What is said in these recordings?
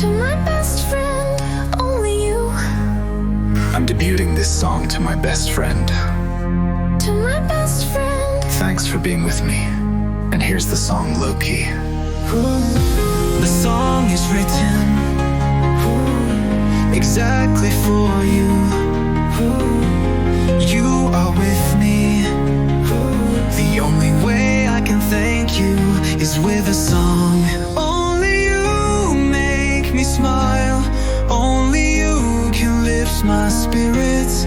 to my best friend, only you. I'm debuting this song to my best friend. To my best friend. Thanks for being with me. And here's the song Loki. The song is written exactly for you. You are with me. The only way I can thank you is with a song. my spirits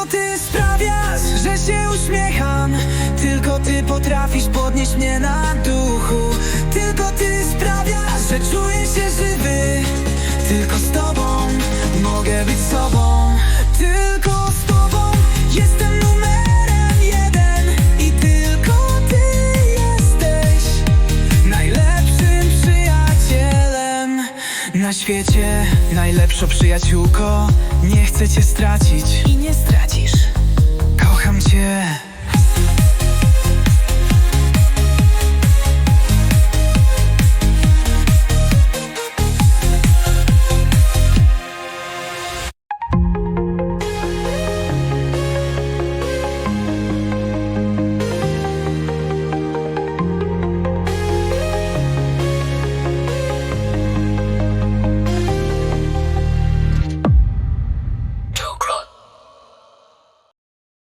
Tylko ty sprawiasz, że się uśmiecham Tylko ty potrafisz podnieść mnie na duchu Tylko ty sprawiasz, że czuję się żywy Tylko z tobą mogę być sobą świecie Najlepsza przyjaciółko Nie chcę cię stracić I nie stracisz Kocham cię